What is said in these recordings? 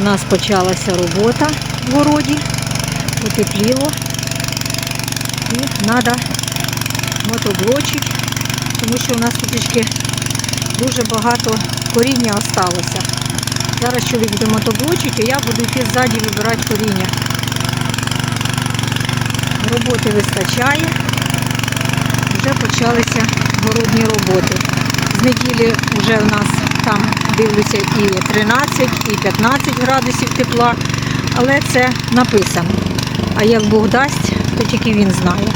У нас почалася робота в городі, потепліло. І треба мотоблочити, тому що у нас тут дуже багато коріння осталося. Зараз чоловік буде мотоблочити, а я буду йти ззаді вибирати коріння. Роботи вистачає. Вже почалися городні роботи. З неділі вже в нас там дивлюся і 13, і 15 градусів тепла, але це написано. А як Бог дасть, то тільки він знає.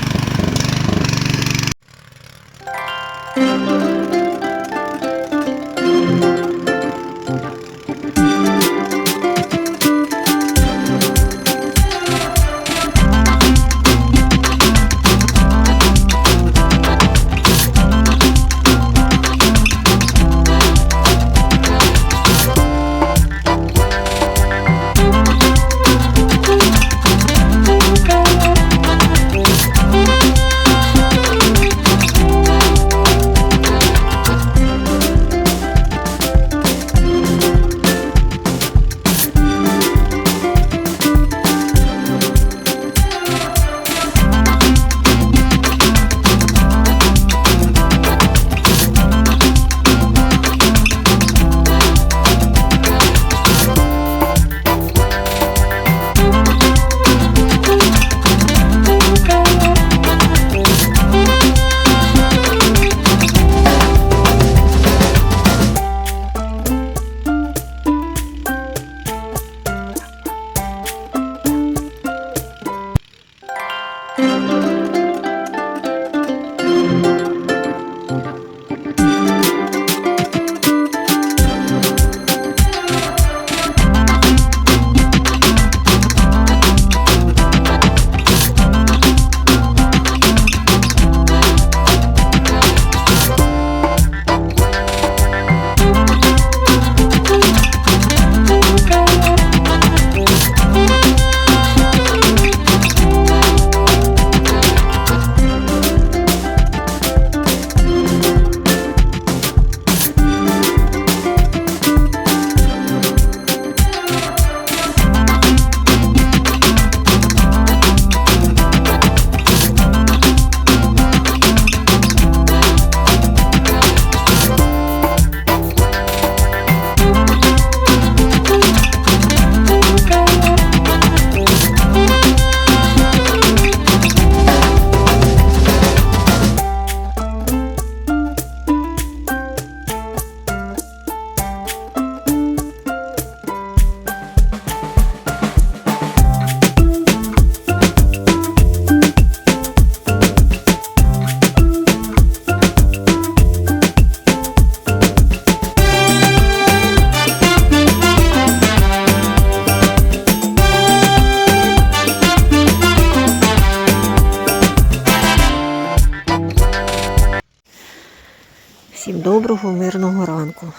Доброго, мирного ранку.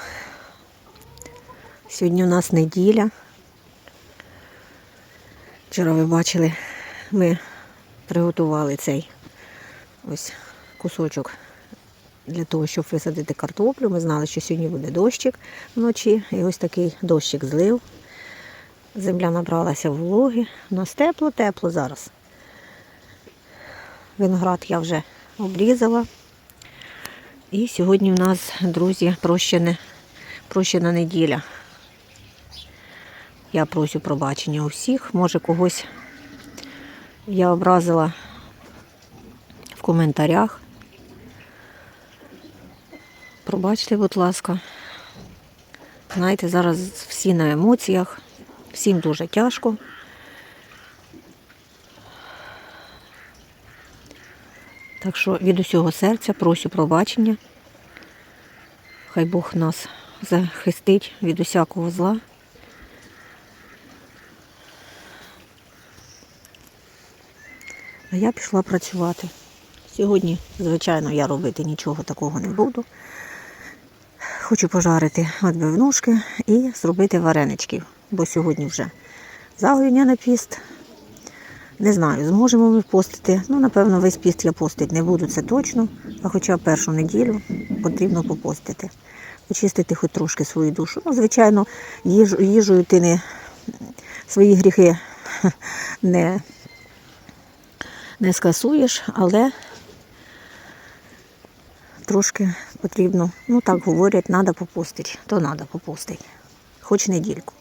Сьогодні у нас неділя. Вчора ви бачили, ми приготували цей ось кусочок для того, щоб висадити картоплю. Ми знали, що сьогодні буде дощик вночі. І ось такий дощик злив. Земля набралася вологи. У нас тепло-тепло зараз. Виноград я вже обрізала. І сьогодні в нас, друзі, прощене, прощена неділя. Я просю пробачення у всіх. Може когось я образила в коментарях. Пробачте, будь ласка. Знаєте, зараз всі на емоціях, всім дуже тяжко. Так що від усього серця просю пробачення. Хай Бог нас захистить від усякого зла. А я пішла працювати. Сьогодні, звичайно, я робити нічого такого не буду. Хочу пожарити відбивнушки і зробити вареничків, бо сьогодні вже загоєння на піст. Не знаю, зможемо ми постити. Ну, напевно, весь піст я постити не буду, це точно. А хоча першу неділю потрібно попостити. Очистити хоч трошки свою душу. Ну, звичайно, їж, їжею ти не свої гріхи не, не скасуєш, але трошки потрібно, ну так говорять, треба попустити, то треба попустити. Хоч недільку.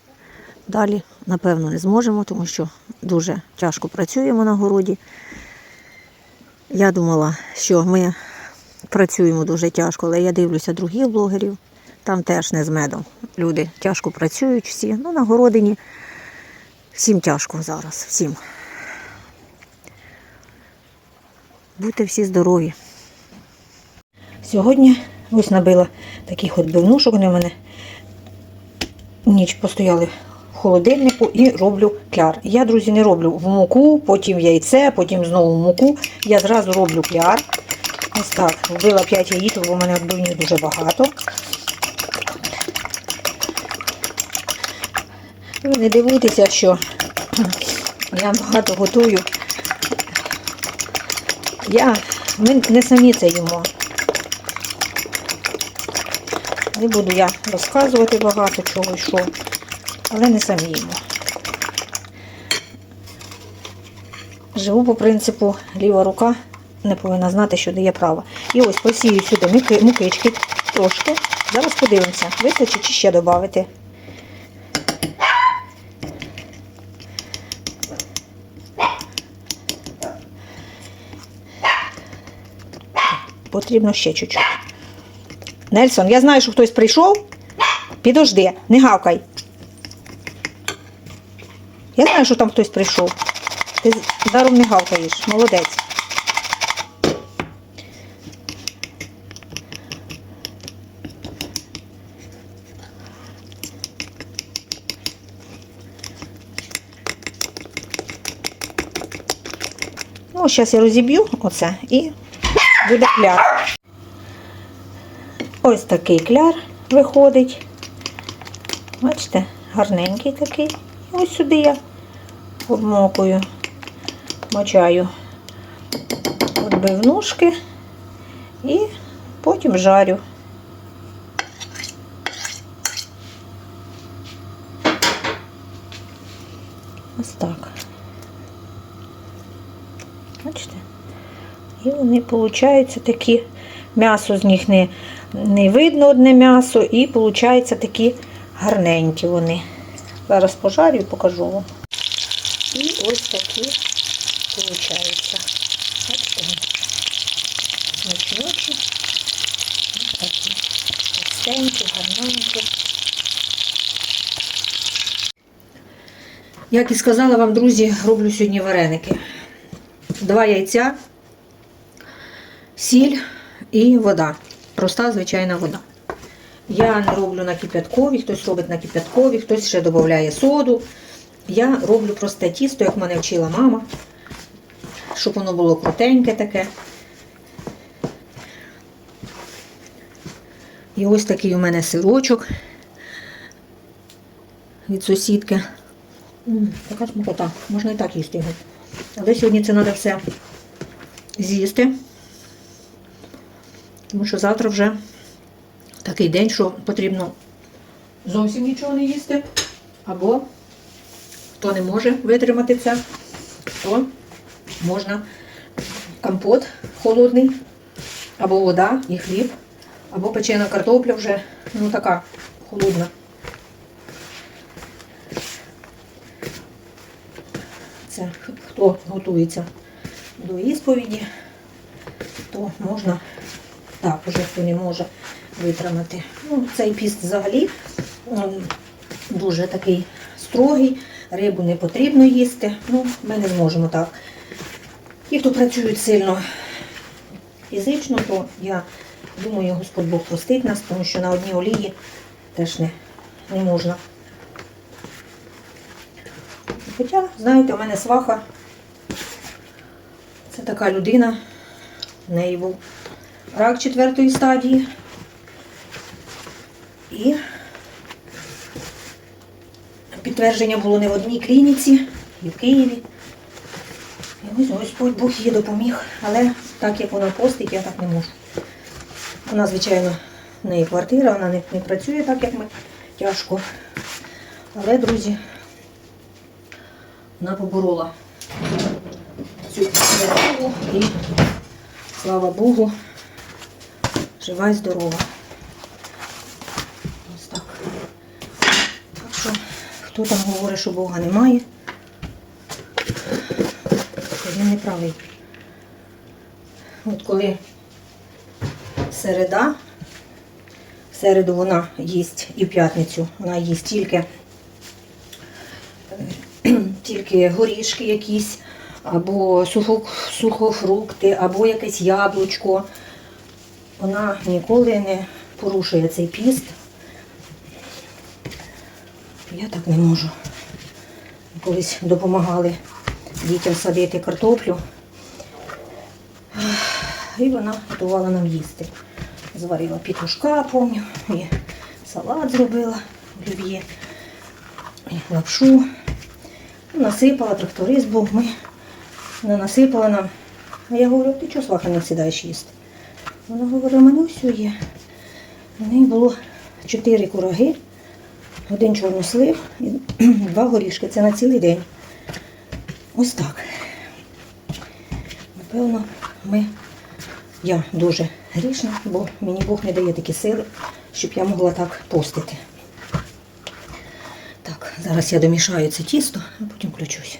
Далі, напевно, не зможемо, тому що дуже тяжко працюємо на городі. Я думала, що ми працюємо дуже тяжко, але я дивлюся других блогерів, там теж не з медом. Люди тяжко працюють всі. Ну, на городині всім тяжко зараз, всім. Будьте всі здорові. Сьогодні ось набила таких от бивнушок, вони в мене ніч постояли холодильнику і роблю кляр. Я, друзі, не роблю в муку, потім яйце, потім знову в муку. Я зразу роблю кляр. Ось так, вбила 5 яїчок, бо в мене відбивні дуже багато. Ви не дивуйтеся, що я багато готую. Я, ми не самі це їмо. Не буду я розказувати багато чого і що, але не самі їмо. Живу по принципу ліва рука не повинна знати, що дає права. І ось посію сюди муки, мукички трошки. Зараз подивимося, вистачить чи ще додати. Потрібно ще чуть-чуть. Нельсон, я знаю, що хтось прийшов. Підожди, не гавкай. Я знаю, що там хтось прийшов. Ти даром не гавкаєш. Молодець. Ну, зараз я розіб'ю оце і буде кляр. Ось такий кляр виходить. Бачите, гарненький такий. Ось сюди я обмокую, мочаю відбивнушки і потім жарю. Ось так. Бачите? І вони получаються такі, м'ясо з них не, не видно одне м'ясо, і получаються такі гарненькі вони. Зараз пожарю і покажу вам. І ось такі. Бачите? Смачнючі. Ось такі. Товстенькі, гарненькі. Як і сказала вам, друзі, роблю сьогодні вареники. Два яйця, сіль і вода. Проста звичайна вода. Я не роблю на кип'яткові, хтось робить на кип'яткові, хтось ще додає соду. Я роблю просте тісто, як мене вчила мама, щоб воно було крутеньке таке. І ось такий у мене сирочок від сусідки. Така смакота, можна і так їсти його. Але сьогодні це треба все з'їсти. Тому що завтра вже такий день, що потрібно зовсім нічого не їсти. Або хто не може витримати це, то можна компот холодний, або вода і хліб, або печена картопля вже, ну така холодна. Це хто готується до ісповіді, то можна так, уже хто не може витримати. Ну, цей піст взагалі дуже такий строгий, рибу не потрібно їсти. Ну, ми не зможемо так. Ті, хто працюють сильно фізично, то я думаю, Господь Бог простить нас, тому що на одній олії теж не, не можна. Хоча, знаєте, у мене сваха це така людина, в неї був рак четвертої стадії. І підтвердження було не в одній клініці, і в Києві. І ось Господь Бог їй допоміг. Але так як вона постить, я так не можу. Вона, звичайно, в неї квартира, вона не, не працює так, як ми тяжко. Але, друзі, Вона поборола цю хворобу і, слава Богу, жива і здорова. Ось так. Так що, хто там говорить, що Бога немає, він не правий. От коли середа, в середу вона їсть і в п'ятницю вона їсть тільки, тільки горішки якісь, або сухофрукти, або якесь яблучко. Вона ніколи не порушує цей піст. Я так не можу. Колись допомагали дітям садити картоплю. І вона готувала нам їсти. Зварила пітушка, помню, і салат зробила олів'є, лапшу. Насипала, тракторист був, ми вона насипала нам. А я говорю, ти чого сваха не сідаєш їсти? Вона говорить, у мене все є. У неї було чотири кураги, один чорнослив і два горішки. Це на цілий день. Ось так. Напевно, ми, я дуже грішна, бо мені Бог не дає такі сили, щоб я могла так постити. Так, зараз я домішаю це тісто, а потім включусь.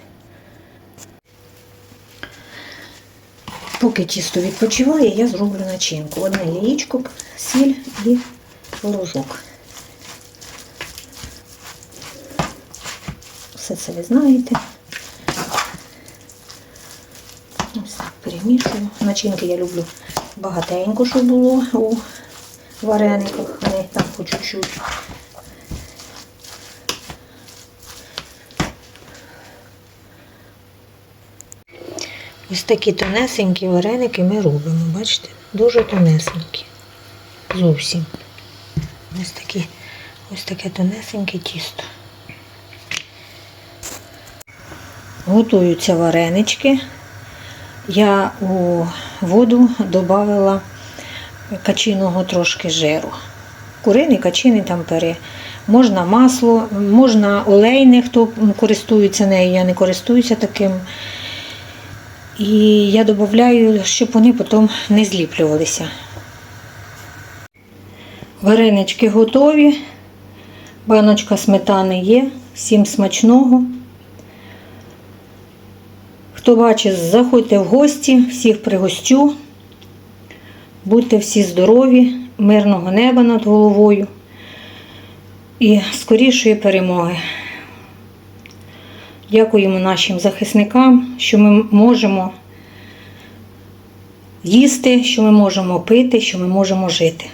Поки тісто відпочиває, я зроблю начинку. Одне яєчко, сіль і творожок. Все це ви знаєте. Ось так перемішую. Начинки я люблю багатенько, щоб було у варениках, не там по чуть-чуть. Ось такі тонесенькі вареники ми робимо, бачите? Дуже тонесенькі. Зовсім. Ось такі, ось таке тонесеньке тісто. Готуються варенички. Я у воду додавала качиного трошки жиру. Куриний, качиний там пере. Можна масло, можна олейне, хто користується нею, я не користуюся таким. І я додаю, щоб вони потім не зліплювалися. Варенички готові. Баночка сметани є. Всім смачного. Хто бачить, заходьте в гості, всіх пригостю. Будьте всі здорові, мирного неба над головою і скорішої перемоги. Дякуємо нашим захисникам, що ми можемо їсти, що ми можемо пити, що ми можемо жити.